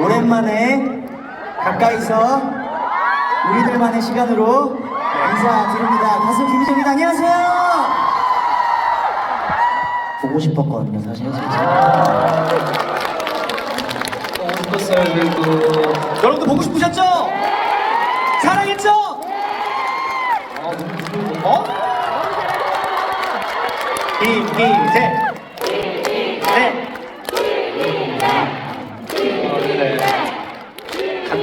오랜만에 가까이서 우리들만의 시간으로 인사드립니다. 가수 김희정입니다. 안녕하세요. 보고 싶었거든요, 사실 진짜. 싶었어요, 그리고. 여러분들 보고 싶으셨죠? 사랑했죠? 아, 어? 김희재.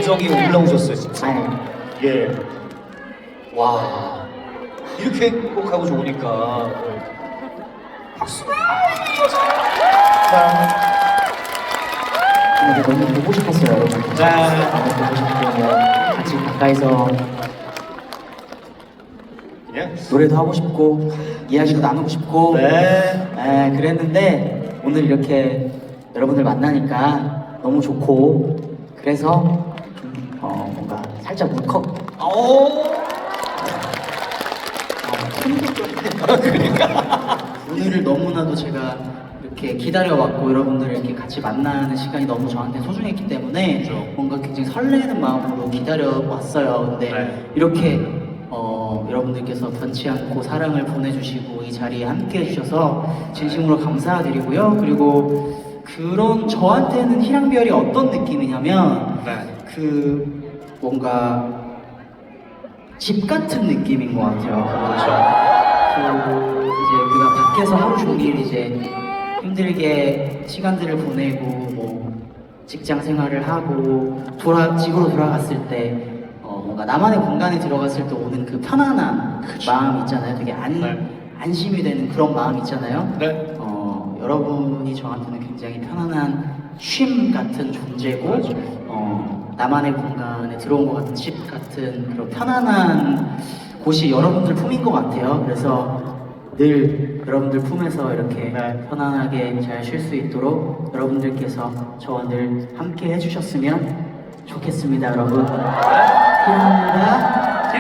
감정이 올라오셨어요, 진짜. 아유, 예. 와. 이렇게 행복하고 좋으니까. 박수! 자, 너무 보고 싶었어요, 여러분. 네. 너무 보고 싶고 뭐 같이 가까이서 예. 노래도 하고 싶고 이야기도 나누고 싶고 네. 에, 그랬는데 오늘 이렇게 여러분들 만나니까 너무 좋고 그래서 좀, 어, 뭔가 살짝 울컥 오! 오늘을 너무나도 제가 이렇게 기다려왔고 여러분들을 이렇게 같이 만나는 시간이 너무 저한테 소중했기 때문에 그렇죠. 뭔가 굉장히 설레는 마음으로 기다려왔어요. 근데 네. 이렇게 어, 여러분들께서 변치 않고 사랑을 보내주시고 이 자리에 함께 해주셔서 진심으로 감사드리고요. 그리고 그런 저한테는 희랑별이 어떤 느낌이냐면 네. 그 뭔가 집 같은 느낌인 것 같아요. 그 이제 우리가 밖에서 하루 종일 이제 힘들게 시간들을 보내고 뭐 직장 생활을 하고 돌아 집으로 돌아갔을 때 어, 뭔가 나만의 공간에 들어갔을 때 오는 그 편안한 마음 있잖아요. 되게 안 네. 안심이 되는 그런 마음 있잖아요. 네. 어, 여러분이 저한테는 굉장히 편안한 쉼 같은 존재고 맞아요. 어, 나만의 공간에 들어온 것 같은 집 같은 그런 편안한 곳이 여러분들 품인 것 같아요. 그래서 늘 여러분들 품에서 이렇게 네. 편안하게 잘 쉴 수 있도록 여러분들께서 저와 늘 함께 해주셨으면 좋겠습니다, 여러분. 감사합니다.